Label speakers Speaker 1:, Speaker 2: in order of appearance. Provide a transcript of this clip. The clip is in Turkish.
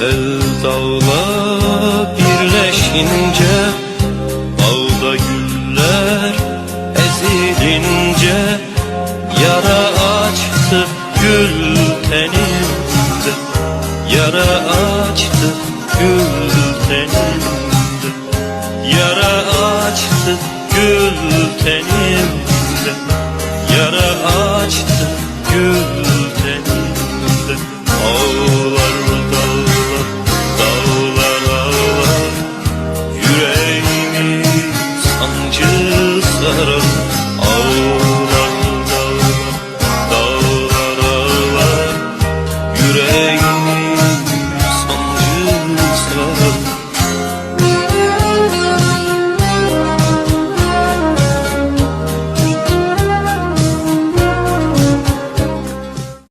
Speaker 1: El Sevdala birleşince Alda güller ezilince Yara açtı gül tenimde Yara açtı gül tenimde Yara açtı gül tenimde Yara açtı gül sarar Ağır